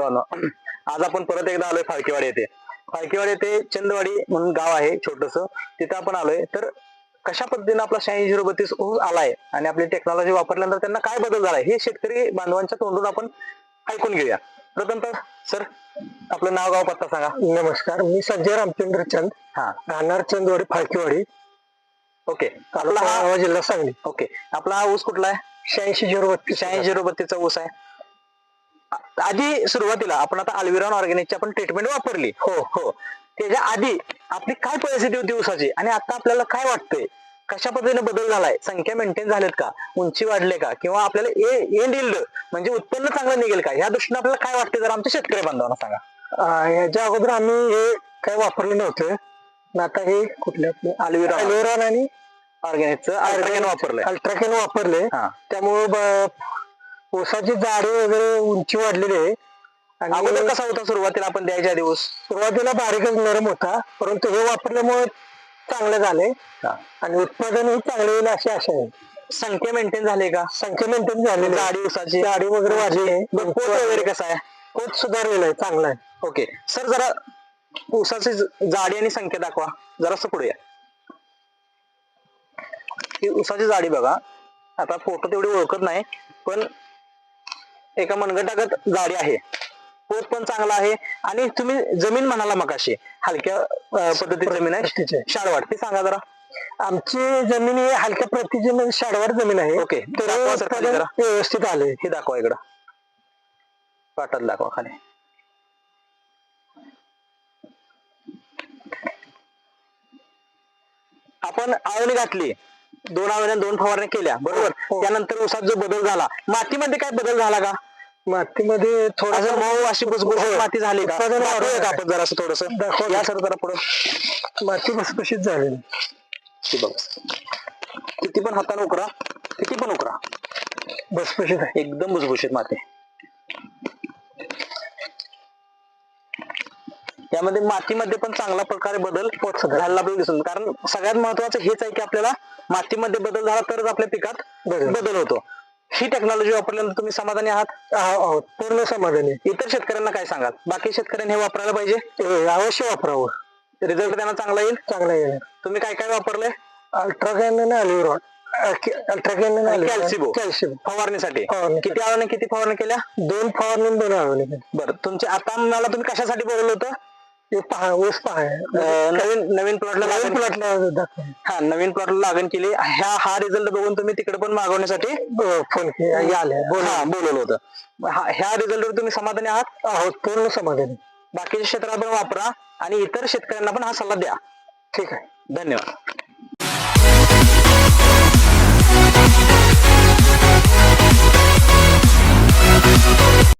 बांधवांनो आज आपण परत एकदा आलोय फाळकेवाडी येथे. फाळकेवाडी येथे चंदवाडी म्हणून गाव आहे छोटस. तिथं आपण आलोय. तर कशा पद्धतीने आपला शहाऐंशी झिरो बत्तीस ऊस आलाय आणि आपली टेक्नॉलॉजी वापरल्यानंतर त्यांना काय बदल झालाय हे शेतकरी बांधवांच्या तोंडून आपण ऐकून घेऊया. प्रथमतः सर आपलं नाव गाव पत्ता सांगा. नमस्कार. मी संजय रामचंद्र चंद. हा. राहणार चंदवाडी फाळकेवाडी. ओके. आपला हा जिल्हा सांगली. ओके. आपला हा ऊस कुठला आहे? शहाऐंशी झिरो बत्तीस. शहाऐंशी झिरो बत्तीसचा ऊस आहे. आधी सुरुवातीला आपण आता अल्विरॉन ऑर्गॅनिकची आपण ट्रीटमेंट वापरली. हो हो. त्याच्या आधी आपली काय परिस्थिती होती ऊसाची? आणि आता आपल्याला काय वाटतंय? कशा पद्धतीने बदल झालाय? संख्या मेंटेन झालेत का? उंची वाढले का? किंवा आपल्याला एंड इल्ड म्हणजे उत्पन्न चांगलं निघेल का? ह्या दृष्टीने आपल्याला काय वाटतं जर आमच्या शेतकरी बांधवांना सांगा. याच्या अगोदर आम्ही हे काय वापरले नव्हते. आता हे कुठले आपले Alviron. अल्विरॉन आणि ऑर्गॅनिकचं अल्ट्राकेन वापरलंय. अल्ट्राकेन वापरले. त्यामुळे ऊसाची जाडी वगैरे उंची वाढलेली आहे. आणि अगोदर कसा होता सुरुवातीला आपण द्यायच्या आधी ऊस? सुरुवातीला बारीकच नरम होता परंतु हे वापरल्यामुळे चांगले झाले हा. आणि उत्पादनही चांगले येईल अशी आशा आहे. संख्या मेंटेन झाली का? संख्या मेंटेन झालेली आहे. जाडी ऊसाची. जाडी वगैरे वाढली आहे. बरं, पोत वगैरे कसं आहे? पोत सुधारलेला आहे चांगला आहे. ओके. सर जरा ऊसाची ज- जाडी आणि संख्या दाखवा. जरासं पुढे या. ही ऊसाची जाडी बघा. आता फोटो तेवढी ओळखत नाही पण एका मनगटागत जाडी आहे. पोत पण चांगला आहे आणि तुम्ही जमीन म्हणाला मगाशी हलक्या अं, पद्धतीची जमीन आहे. शाळवाट ती सांगा जरा. आमची जमीन ही हलक्या प्रतीची म्हणजे शाडवार जमीन आहे. ओके. तर. व्यवस्थित आले हे दाखवा इकडं. पाटात दाखवा खाली. आपण आवणी घातली. दोन आवण्या दोन फवारण्या केल्या बरोबर? हो. त्यानंतर ऊसात जो बदल झाला मातीमध्ये काय बदल झाला का? मातीमध्ये असं थोडं मऊ अशी बुसबुशीत माती झाली का? उत्पादन दाखवूया वाढलं का आहे. आपण जरासं थोडस? दाखवा. या सर जरा पुढं. माती हे बघा. किती पण हाताने उकरा किती पण उकरा. भुसभुशीत आहे. एकदम भुसभुशीत माती. यामध्ये मातीमध्ये पण चांगला प्रकारे बदल झाला आपल्याला दिसून. कारण सगळ्यात महत्वाचं हेच आहे की आपल्याला मातीमध्ये बदल झाला तरच आपल्या पिकात. बदल होतो. ही टेक्नॉलॉजी वापरल्यानंतर तुम्ही समाधानी आहात? आहो- आहोत. पूर्ण समाधानी. इतर शेतकऱ्यांना काय सांगाल? बाकी शेतकऱ्यांनी हे वापरायला पाहिजे? अवश्य वापरावं. रिझल्ट त्यांना चांगला येईल? चांगला येईल. तुम्ही काय काय वापरलंय? अल्ट्राकॅन आणि कॅल्सिबो कॅल्शियम फवारणीसाठी. फवारणी. किती आवडणे किती फवारणी केल्या? दोन फवारणी दोन आवडले बरं तुमचे आता मला तुम्ही कशासाठी बोलवलं होतं? हे पहा ऊस पहा. अं, नवीन नवीन प्लॉटला नवीन प्लॉटला दाखवा हा नवीन प्लॉटला लागण केली. ह्या हा रिझल्ट बघून तुम्ही तिकडे पण मागवण्यासाठी फोन केला आले हा बोलवलं होतं. मग हा- ह्या रिझल्टवर तुम्ही समाधानी आहात? आहोत पूर्ण समाधानी. बाकीच्या क्षेत्रात पण वापरा आणि इतर शेतकऱ्यांना पण हा सल्ला द्या. ठीक आहे. धन्यवाद.